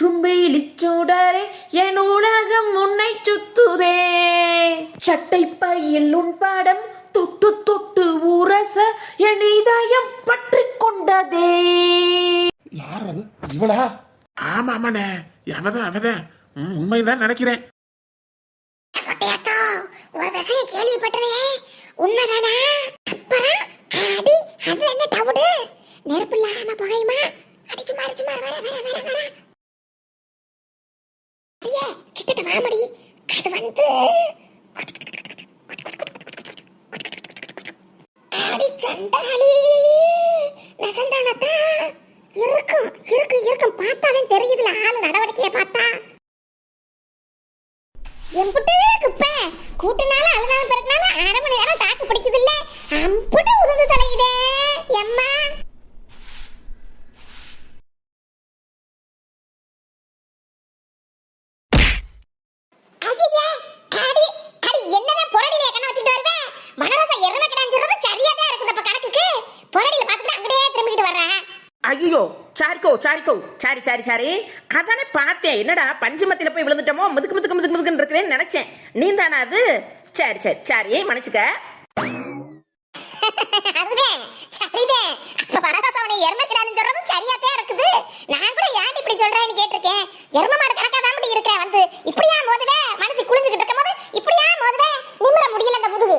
சுற்றும் வெளிச்சூடரே என் உலகம் உன்னை சுத்துதே. சட்டை பையில் உன் படம் தொட்டு தொட்டு உரச என் இதயம் பற்றி கொண்டதே. யார் அது இவளா? ஆமா ஆமாண்ணே அவதான் அவதான் உண்மைதான் நினைக்கிறேன். ஒரு விஷயம் கேள்விப்பட்டதே உண்மைதானா? அப்புறம் அடி அதுல என்ன டவுடு நெருப்பு இல்லாம புகையுமா? அடிச்சு மாறி சும்மா வர வர வர வர. அடியே கிட்டட்ட வாமடி அது வந்து அடி சண்டாளி. நசண்டானத்தா. இருக்கும் இருக்கும் இருக்கும். பார்த்தாலே தெரியுதுல ஆளு நடவடிக்கையை பார்த்தா. எம்புட்டு குப்பை. கூட்டினாலும் அழுதாலும் பிறகுனாலும் அரை மணி நேரம் தாக்கு பிடிக்குது இல்லை அம்புட்டு உதுந்து தலையுதே எம்மா ஐயே, அடி, அடி, என்னதான் புரடியில கண்ணை வச்சுட்டு வருவே? வனவாசம் எருமை கிடான்னு சொல்றது சரியாதான் இருக்குது அப்ப கணக்குக்கு. புரடியில பார்த்துட்டு அங்கேயே திரும்பிக்கிட்டு வர்றேன். ஐயோ சாரிக்கோ சாரிக்கோ சாரி சாரி சாரி அதானே பார்த்தேன் என்னடா பஞ்சமத்தில போய் விழுந்துட்டோமோ முதுக்கு முதுக்கு முதுக்கு முதுக்குன்னு இருக்குதேன்னு நினைச்சேன் நீ தானே அது சரி சரி சாரி மன்னிச்சுக்க சரியாதான் இருக்குது. நான் கூட ஏன்டி இப்படி சொல்றேன்னு கேட்டிருக்கேன். எருமை மாடு கணக்காதான் இப்படி இருக்கிற வந்து. இப்படியா மோதுவே? மனசு குளிஞ்சுக்கிட்டு இப்படியா மோதுவே? நிமிர முடியல இந்த முதுகு.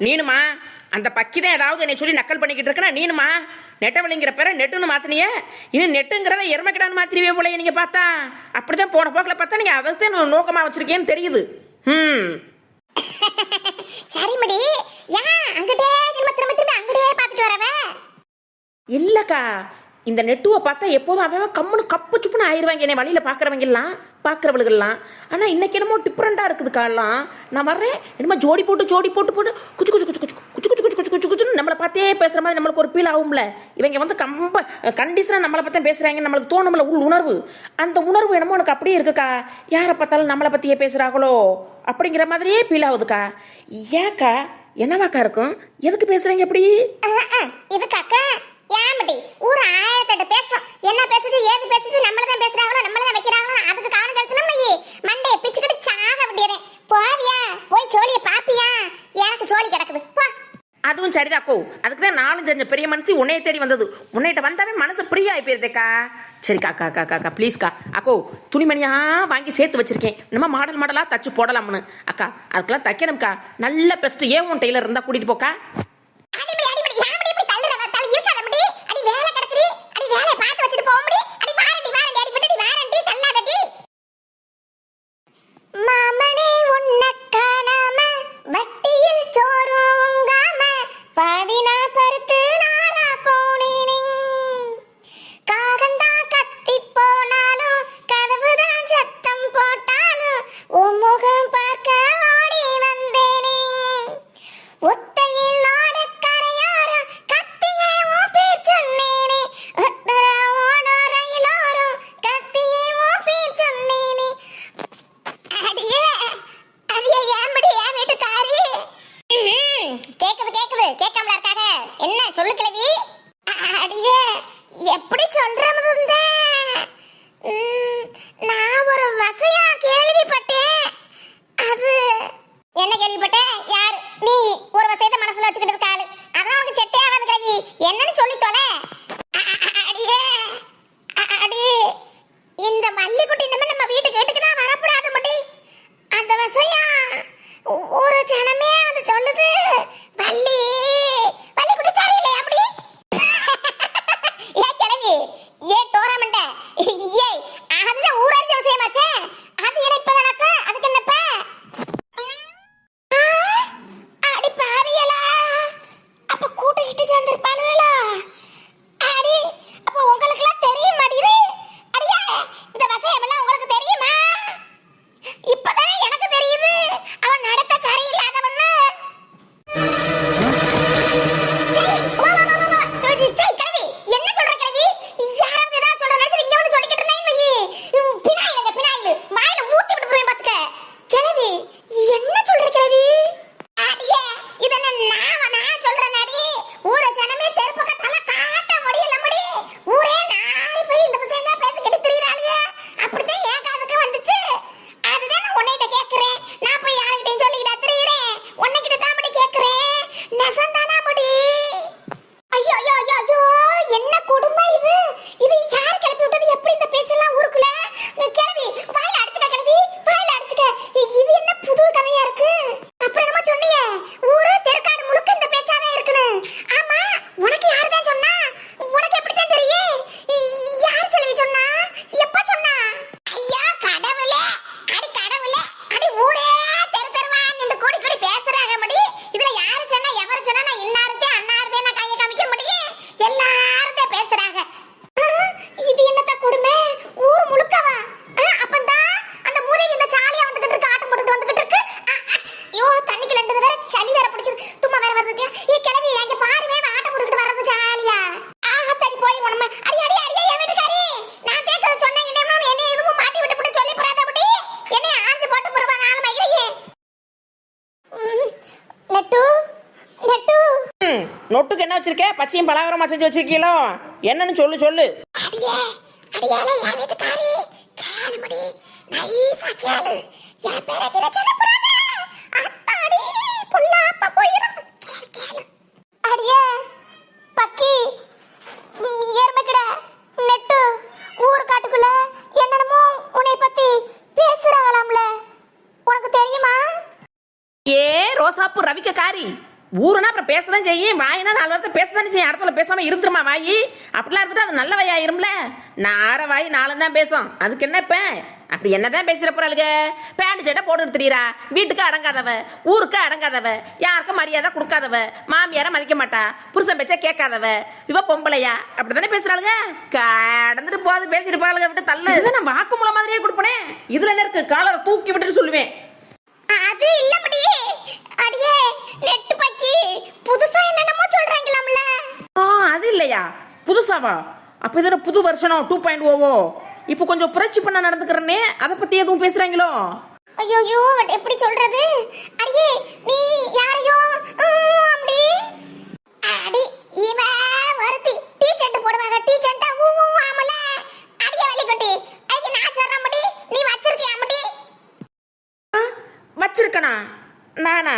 நீனுமா அந்த பக்கிதான் ஏதாவது என்னை சொல்லி நக்கல் பண்ணிக்கிட்டு இருக்கனா? நீனுமா? நெட்டவழிங்கிற பேரை நெட்டுன்னு மாத்தினிய. இன்னும் நெட்டுங்கிறத எருமைக்கிடான்னு மாத்திரிவே போலயே நீங்க பார்த்தா. அப்படிதான் போன போக்கில் பார்த்தா நீங்க அதைத்தான் நோக்கமா வச்சிருக்கேன்னு தெரியுது. ம் சரிம்மாடி. ஏன்? அங்கிட்டே திரும்ப திரும்ப திரும்ப அங்கிட்டே பார்த்துட்டு வரவ? இல்லக்கா. இந்த நெட்டுவை பார்த்தா எப்போதும் அவன் கம்முன்னு கப்பு சுப்புன்னு ஆயிடுவாங்க என்னை வழியில பார்க்குறவங்கெல்லாம் பார்க்குறவளுகள்லாம் ஆனால் இன்னைக்கு என்னமோ டிஃப்ரெண்டா இருக்குது நான் வர்றேன். என்னமோ ஜோடி போட்டு ஜோடி போட்டு போட்டு குச்சு குச்சு குச்சு குச்சு குச்சு குச்சு குச்சு குச்சு குச்சு குச்சுன்னு நம்மளை பார்த்தே பேசுகிற மாதிரி நம்மளுக்கு ஒரு ஃபீல் ஆகும்ல. இவங்க வந்து கம்ப கண்டிஷனாக நம்மளை பார்த்தா பேசுகிறாங்க நம்மளுக்கு தோணும்ல உள் உணர்வு. அந்த உணர்வு என்னமோ எனக்கு அப்படியே இருக்குக்கா. யாரை பார்த்தாலும் நம்மளை பற்றியே பேசுகிறாங்களோ அப்படிங்கிற மாதிரியே ஃபீல் ஆகுதுக்கா. ஏக்கா என்னவாக்கா இருக்கும்? எதுக்கு பேசுகிறீங்க எப்படி இதுக்காக்கா? ஏன்மாடி? ஊர் ஆயிரத்தெட்டு பேசும். என்ன பேசுச்சு, ஏது பேசுச்சு, நம்மளதான் பேசுறாங்களோ, நம்மளதான் வைக்கிறாங்களோ, அதுக்கு கவனம் செலுத்தணும் வையி. மண்டையை பிச்சுக்கிட்டு சாக வேண்டியவன். போவியா? போய் சோழியை பாப்பியா? எனக்கு சோழி கிடக்குது போ அதுவும் சரிதாக்கோ அதுக்கு தான் நானும் தெரிஞ்ச பெரிய மனசு உன்னைய தேடி வந்தது உன்னைகிட்ட வந்தாவே மனசு ஃப்ரீ ஆகி போயிருதேக்கா சரிக்கா காக்கா அக்கா அக்கா ப்ளீஸ்க்கா அக்கோ துணிமணியா வாங்கி சேர்த்து வச்சிருக்கேன் நம்ம மாடல் மாடலா தச்சு போடலாம்னு அக்கா அதுக்கெல்லாம் தைக்கணும்க்கா நல்ல பெஸ்ட்டு ஏன் உன் டெய்லர் இருந்தா கூட்டிட்டு போக்கா நொட்டுக்கு என்ன வச்சிருக்க? பச்சையும் பலகாரமா செஞ்சு வச்சிருக்கீங்களோ? என்னன்னு சொல்லு சொல்லு. ஏ ரோசாப்பு ரவிக்க காரி ஊருனா அப்புறம் பேசதான் செய்யும். வாயினா நாலு வார்த்தை பேசதானே செய்யும். இடத்துல பேசாம இருந்துருமா வாயி? அப்படிலாம் இருந்துட்டு அது நல்ல வாயா இரும்ல? நார வாய் நாலும் தான் பேசும். அதுக்கு என்ன இப்ப? அப்படி என்னதான் பேசுற போறாளுக? பேண்ட் சட்டை போட்டு தெரியுறா வீட்டுக்கு அடங்காதவ ஊருக்கு அடங்காதவ யாருக்கும் மரியாதை கொடுக்காதவ மாமியார மதிக்க மாட்டா புருஷன் பேச்ச கேட்காதவ இவ பொம்பளையா? அப்படித்தானே பேசுறாளுங்க கடந்துட்டு போது பேசிட்டு போறாளுங்க விட்டு தள்ளு. இதை நான் வாக்குமூலம் மாதிரியே கொடுப்பனே. இதுல என்ன இருக்கு? காலரை தூக்கி விட்டுட்டு சொல்லுவேன். அது இல்ல முடியே. அடியே நெட்டு புதுசா என்னென்னமோ சொல்றாங்களாம்ல. ஆ அது இல்லையா? புதுசாவா? அப்ப இதோட புது வருஷனம் டூ பாயிண்ட் ஓவோ இப்போ கொஞ்சம் புரட்சி பண்ண நடந்துக்கிறனே அதை பத்தி எதுவும் பேசுறாங்களோ? ஐயோ எப்படி சொல்றது? அடியே நீ யாரையோ அப்படி. அடி இவ வருத்தி டீ சட்டை போடுவாங்க டீ சட்டை ஊ ஊ, ஆமல. அடியே வலிக்கட்டி ஐயா நான் சொல்றேன் முடி நீ வச்சிருக்கியா முடி ஆ, வச்சிருக்கனா? நானா?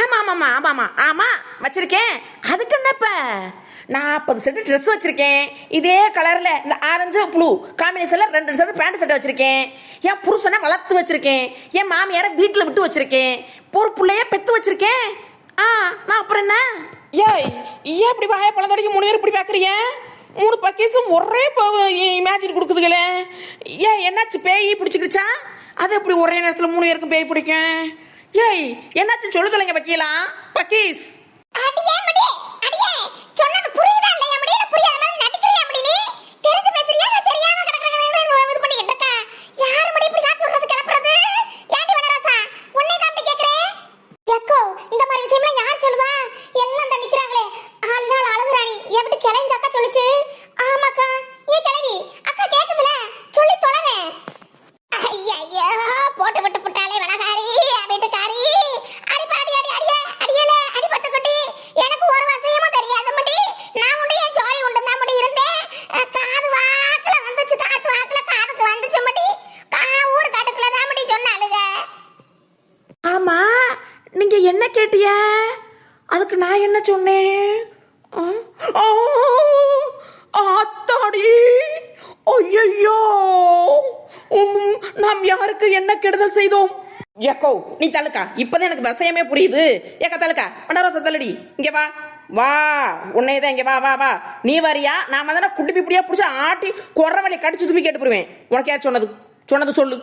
ஆமா ஆமாம்மா ஆமாம்மா ஆமா வச்சிருக்கேன். அதுக்கு என்னப்ப? நாற்பது செட்டு ட்ரெஸ் வச்சிருக்கேன். இதே கலரில் இந்த ஆரஞ்சு ப்ளூ காம்பினேஷனில் ரெண்டு செட்டு பேண்ட் செட்டை வச்சிருக்கேன். என் புருஷனை வளர்த்து வச்சிருக்கேன். என் மாமியாரை வீட்டில் விட்டு வச்சிருக்கேன். ஒரு பிள்ளைய பெற்று வச்சிருக்கேன். ஆ நான் அப்புறம் என்ன? ஏய் ஏன் இப்படி வாய பழந்தடிக்கு மூணு பேர் இப்படி பார்க்குறீங்க மூணு பக்கீஸும் ஒரே இமேஜின் கொடுக்குதுங்களே ஏன் என்னாச்சு பேய் பிடிச்சிக்கிடுச்சா? அது எப்படி ஒரே நேரத்தில் மூணு பேருக்கும் பேய் பிடிக்கும்? ஏய் என்னாச்சு சொல்லுதலைங்க பக்கீலாம் பக்கீஸ் அடியே முடி அடியே சொன்னது புரிய இல்லையா முடி இல்ல புரியாத மாதிரி நடிக்கிறியா முடி நீ தெரிஞ்சு பேசுறியா இல்ல தெரியாம கிடக்குற இது பண்ணிக்கிட்டு இருக்க யாரு முடி இப்படி நான் சொல்றது கிளப்புறது ஏண்டி வனராசா உன்னை காமிட்டு கேக்குறேன் எக்கோ இந்த மாதிரி விஷயம்லாம் யார் சொல்லுவா எல்லாம் தான் நிக்கிறாங்களே ஆள் நாள் அழுகுறாணி எப்படி கிளம்பி அக்கா சொல்லுச்சு ஆமாக்கா ஏ கிளவி அக்கா கேக்குதுல சொல்லி தொலைவேன் ஐயா போட்டு விட்டு புட்டாலே வனகாரி வீட்டுக்காரி அடி பாடி அடி அடியே அடியல அடி பத்து குட்டி எனக்கு ஒரு விஷயமும் தெரியாது முடி நான் முடி என் ஜோலி உண்டு தான் முடி இருந்தேன் அஹ், காது வாக்குல வந்துச்சு காத்து வாக்குல காதுக்கு வந்துச்சு முடி கா ஊர் காட்டுக்குள்ள தான் முடி சொன்னாளுங்க ஆமா நீங்க என்ன கேட்டிய அதுக்கு நான் என்ன சொன்னேன் ஆ? ஆ! ஆத்தாடி ஐயோ நாம் யாருக்கு என்ன கெடுதல் செய்தோம் ஏக்கோ நீ தள்ளுக்கா. இப்பதான் எனக்கு விஷயமே புரியுது. ஏக்கா தள்ளுக்கா. பண்டரோச தள்ளடி. இங்க வா. வா. உன்னை தான் இங்க வா வா வா. நீ வரியா? நாம தானே குட்டி பிடியா பிடிச்சா ஆட்டி குறவழி கடிச்சு துப்பி கேட்டு போடுவேன். உனக்கு யார் சொன்னது? சொன்னது சொல்லு.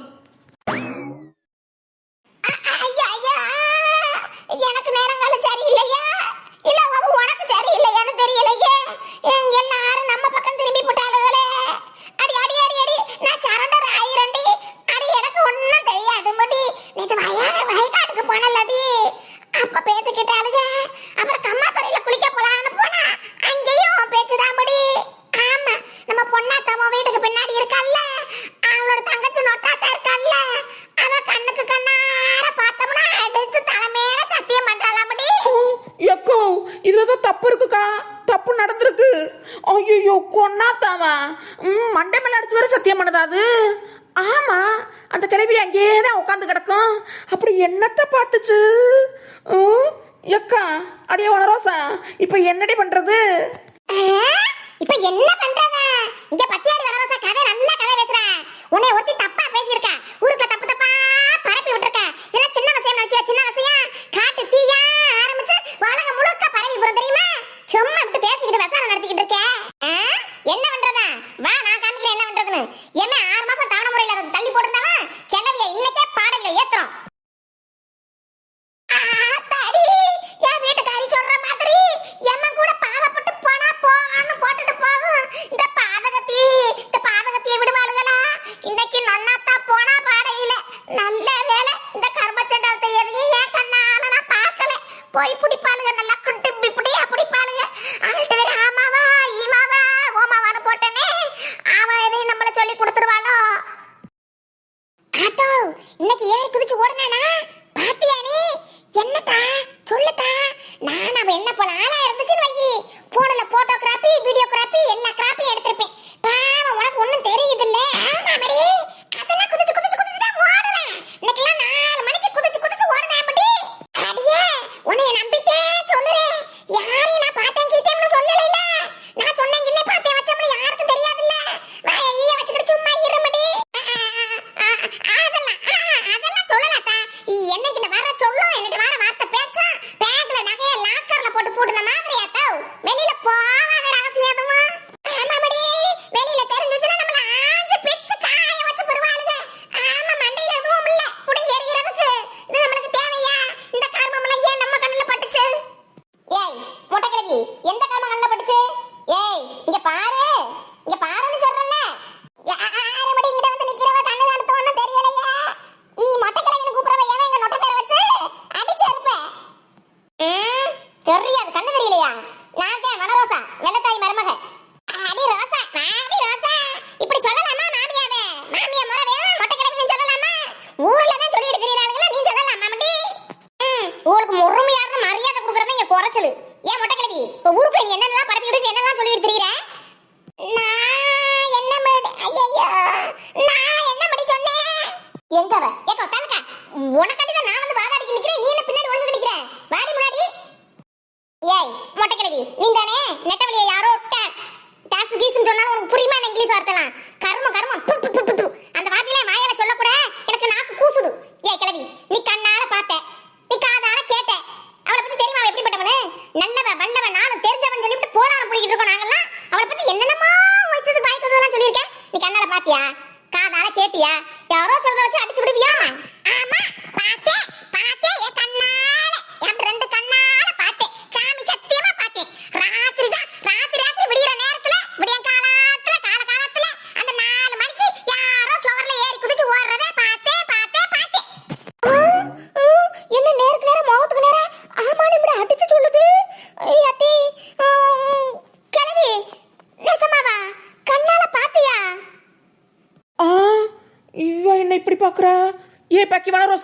¡Échale!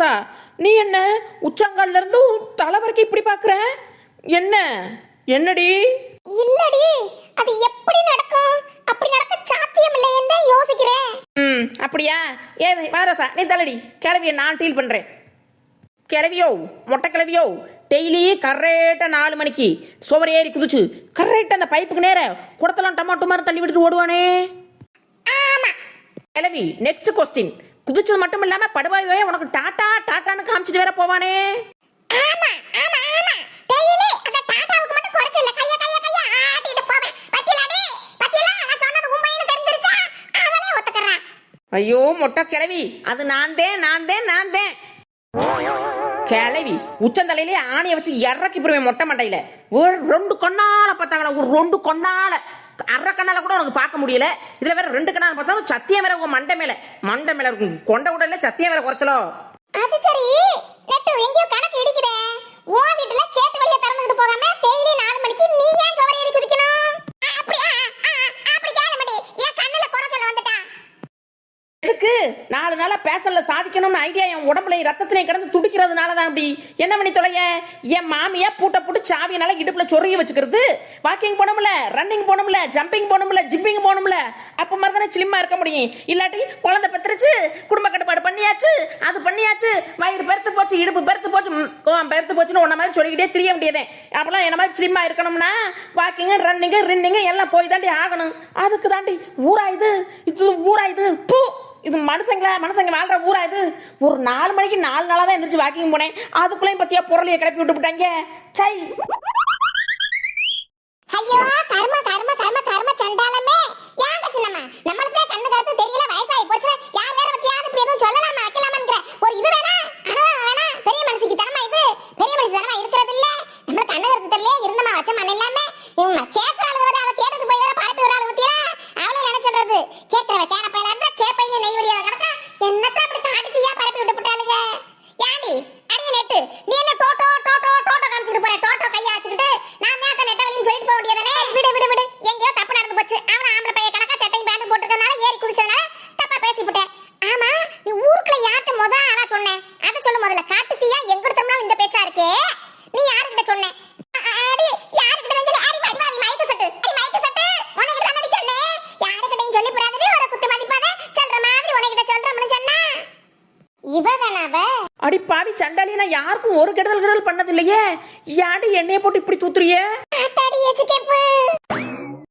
வனரோசா நீ என்ன உச்சங்கால்ல இருந்து தலை வரைக்கும் இப்படி பார்க்குற என்ன என்னடி? இல்லடி அது எப்படி நடக்கும்? அப்படி நடக்க சாத்தியம் இல்லைன்னு தான் யோசிக்கிறேன். ம் அப்படியா? ஏ வனரோசா நீ தலைடி கிளவிய நான் டீல் பண்ணுறேன் கிளவியோ மொட்டை கிளவியோ டெய்லி கரெக்டாக நாலு மணிக்கு சுவர் ஏறி குதிச்சு கரெக்டாக அந்த பைப்புக்கு நேர குடத்தெல்லாம் டமாட்டோ மாதிரி தள்ளி விட்டுட்டு ஓடுவானே? ஆமா. கிளவி நெக்ஸ்ட் கொஸ்டின் குதிச்சது மட்டும் இல்லாம படுவாயே உனக்கு டாட்டா டாட்டான்னு காமிச்சிட்டு வேற போவானே. ஆமா ஆமா ஆமா. டெய்லி அந்த டாடாவுக்கு மட்டும் குறைச்சல கைய கைய கைய ஆட்டிட்டு போவேன். பத்தியலாடி பத்தியலா? நான் சொன்னது உண்மைன்னு தெரிஞ்சிருச்சா? அவளே ஒத்துக்கறா ஐயோ மொட்டை கிளவி அது நான் தான் நான் தான் நான் தான் கிளவி உச்சந்தலையிலே ஆணியை வச்சு இறக்கி போடுவேன் மொட்டை மண்டையில. ஒரு ரெண்டு கண்ணால பார்த்தாங்களா ஒரு ரெண்டு கண்ணால. அரை கண்ணால கூட உனக்கு பார்க்க முடியல. இதுல வேற ரெண்டு கண்ணால பார்த்தாலும் சத்தியம் வேற உங்க மண்டை மேல. மண்டை மேல இருக்கும். கொண்ட உடல்ல சத்தியம் வேற குறைச்சலோ? அது சரி. நெட்டு எங்கேயோ கணக்கு இடிக்குதே. உன் வீட்டுல கேட்டு வழியா திறந்துட்டு போகாம டெய்லி நாலு மணிக்கு நீ ஏன் சுவர் ஏறி குதிக்கணும் ஆ, அப்படி ஆ, ஆ, ஆ, அப்படி கேளு மடி என் கண்ணுல குறை சொல்ல வந்துட்டா எதுக்கு? நாலு நாளா பேசல சாதிக்கணும்னு ஐடியா என் உடம்புல ரத்தத்திலையும் கிடந்து துடிக்கிறதுனால தான் அப்படி. என்ன பண்ணி தொலைய? என் மாமியா பூட்ட போட்டு சாவியனால இடுப்புல சொருகி வச்சுக்கிறது. வாக்கிங் போனோம்ல ரன்னிங் போனோம்ல ஜம்பிங் போனோம்ல ஜிப்பிங் போனோம்ல அப்ப மாதிரி தானே ஸ்லிம்மா இருக்க முடியும். இல்லாட்டி குழந்தை பெத்துருச்சு குடும்ப கட்டுப்பாடு பண்ணியாச்சு அது பண்ணியாச்சு வயிறு பெருத்து போச்சு இடுப்பு பெருத்து போச்சு பெருத்து போச்சுன்னு உன்ன மாதிரி சொல்லிக்கிட்டே தெரிய வேண்டியதே. அப்பெல்லாம் என்ன மாதிரி ஸ்லிம்மா இருக்கணும்னா வாக்கிங் ரன்னிங் ரின்னிங் எல்லாம் போய் தாண்டி ஆகணும். அதுக்கு தாண்டி ஊரா இது இது ஊரா இது பூ. இது மனுஷங்களா மனுஷங்க வாழ்ற ஊரா இது? ஒரு நாலு மணிக்கு நாலு நாளா தான் எந்திரிச்சு வாக்கிங் போனேன். அதுக்குள்ளேயும் பத்தியா பொருளைய கிளப்பி விட்டு விட்டாங்க சை.